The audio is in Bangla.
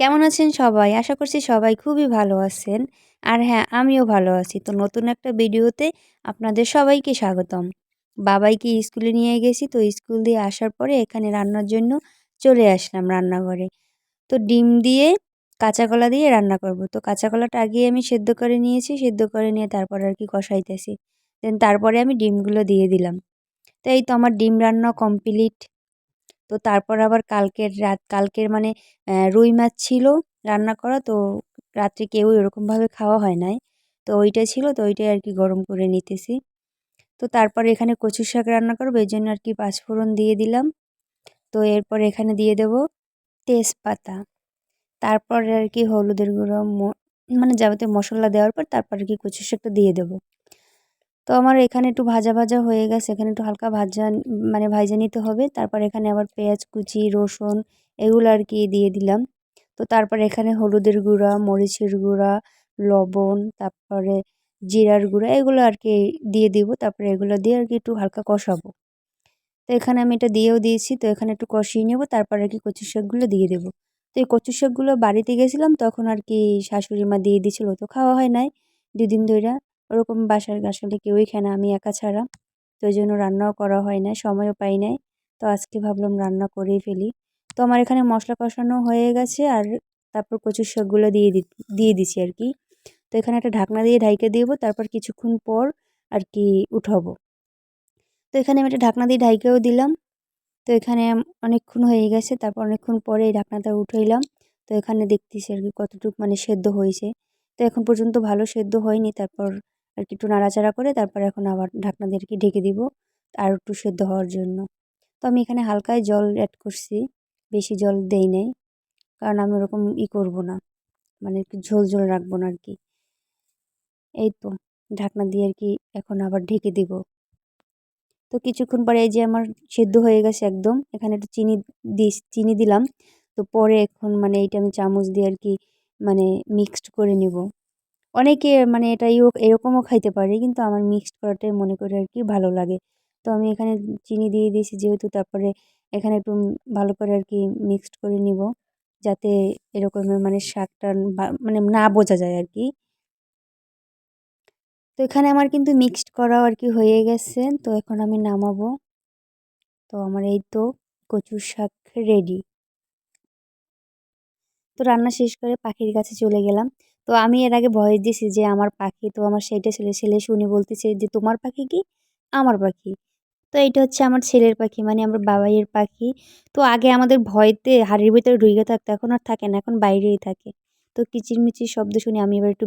কেমন আছেন সবাই? আশা করছি সবাই খুবই ভালো আছেন। আর হ্যাঁ আমিও ভালো আছি। তো নতুন একটা ভিডিওতে আপনাদের সবাইকে স্বাগতম। বাবাইকে স্কুলে নিয়ে গেছি, তো স্কুল দিয়ে আসার পরে এখানে রান্নার জন্য চলে আসলাম রান্নাঘরে। তো ডিম দিয়ে কাঁচা কলা দিয়ে রান্না করব। তো কাঁচা কলাটা আগে আমি সেদ্ধ করে নিয়েছি, সেদ্ধ করে নিয়ে তারপর আর কি কষাইতেছি। দেন তারপরে আমি ডিমগুলো দিয়ে দিলাম। তো এই তো আমার ডিম রান্না কমপ্লিট। তো তারপর আবার কালকের রাত, কালকের মানে রুই মাছ ছিল রান্না করা, তো রাত্রে কেউ এরকমভাবে খাওয়া হয় নাই। তো ওইটা ছিল, তো ওইটাই আর কি গরম করে নিতেছি। তো তারপর এখানে কচু শাক রান্না করব, এই জন্য আর কি পাঁচফোড়ন দিয়ে দিলাম। তো এরপর এখানে দিয়ে দেব তেজপাতা। তারপর আর কি হলুদের গুঁড়ো মানে যাবতীয় মশলা দেওয়ার পর তারপর আর কি কচু শাকটা দিয়ে দেবো। তো আমার এখানে একটু ভাজা ভাজা হয়ে গেছে। এখানে একটু হালকা ভাজা মানে ভাজা নিতে হবে। তারপর এখানে আবার পেঁয়াজ, কুচি, রসুন এগুলো আর কি দিয়ে দিলাম। তো তারপর এখানে হলুদের গুঁড়া, মরিচের গুঁড়া, লবণ, তারপরে জিরার গুঁড়া এগুলো আর কি দিয়ে দিব। তারপরে এগুলো দিয়ে আর কি একটু হালকা কষাবো। তো এখানে আমি এটা দিয়েও দিয়েছি। তো এখানে একটু কষিয়ে নেব। তারপর আর কি কচু শাকগুলো দিয়ে দেবো। তো এই কচু শাকগুলো বাড়িতে গেছিলাম তখন আর কি শাশুড়ি মা দিয়ে দিয়েছিলো তো খাওয়া হয় নাই দুদিন ধরে ওরকম বাসার আসলে কেউই খায় না, আমি একা ছাড়া। তো ওই জন্য রান্নাও করা হয় না, সময়ও পাই নাই। তো আজকে ভাবলাম রান্না করেই ফেলি। তো আমার এখানে মশলা কষানো হয়ে গেছে আর তারপর কচুর শাকগুলো দিয়ে দিয়ে দিছি আর কি। তো এখানে একটা ঢাকনা দিয়ে ঢাইকে দিব, তারপর কিছুক্ষণ পর আর কি উঠাবো। তো এখানে আমি একটা ঢাকনা দিয়ে ঢাইকেও দিলাম। তো এখানে অনেকক্ষণ হয়ে গেছে, তারপর অনেকক্ষণ পরে এই ঢাকনাটা উঠাইলাম। তো এখানে দেখতেছি আর কি কতটুকু মানে সেদ্ধ হয়েছে। তো এখন পর্যন্ত ভালো সেদ্ধ হয়নি, তারপর আর কি একটু নাড়াচাড়া করে তারপর এখন আবার ঢাকনা দিয়ে কি ঢেকে দিব আর একটু সেদ্ধ হওয়ার জন্য। তো আমি এখানে হালকায় জল অ্যাড করছি, বেশি জল দেই নাই, কারণ আমি ওরকম ই করব না মানে একটু ঝোল ঝোল রাখব না আর কি এই তো, ঢাকনা দিয়ে আর কি এখন আবার ঢেকে দিব। তো কিছুক্ষণ পরে এই যে আমার সেদ্ধ হয়ে গেছে একদম, এখানে একটু চিনি দিস, চিনি দিলাম, তো পরে এখন মানে এইটা আমি চামচ দিয়ে আর কি মানে মিক্সড করে নিব। অনেকে মানে এটা এরকমও খাইতে পারে, কিন্তু আমার মিক্সড করাটাই মনে করি আর কি ভালো লাগে। তো আমি এখানে চিনি দিয়ে দিয়েছি যেহেতু, তারপরে এখানে একটু ভালো করে আর কি মিক্সড করে নিব, যাতে এরকমের মানে শাকটা মানে না বোঝা যায় আর কি। তো এখানে আমার কিন্তু মিক্সড করাও আর কি হয়ে গেছে, তো এখন আমি নামাবো। তো আমার এই তো কচুর শাক রেডি তো রান্না শেষ করে পাখির কাছে চলে গেলাম। তো আমি এর আগে ভয়েস দিয়েছি যে আমার পাখি, তো আমার সেইটা ছেলে ছেলে শুনে বলতেছে যে তোমার পাখি কি? আমার পাখি। তো এটা হচ্ছে আমার ছেলের পাখি মানে আমার বাবাইয়ের পাখি। তো আগে আমাদের ভয়তে হাড়ির ভিতরে ঢুকে থাকতো, এখন আর থাকে না, এখন বাইরেই থাকে। তো কিচিরমিচির শব্দ শুনে আমি এবার একটু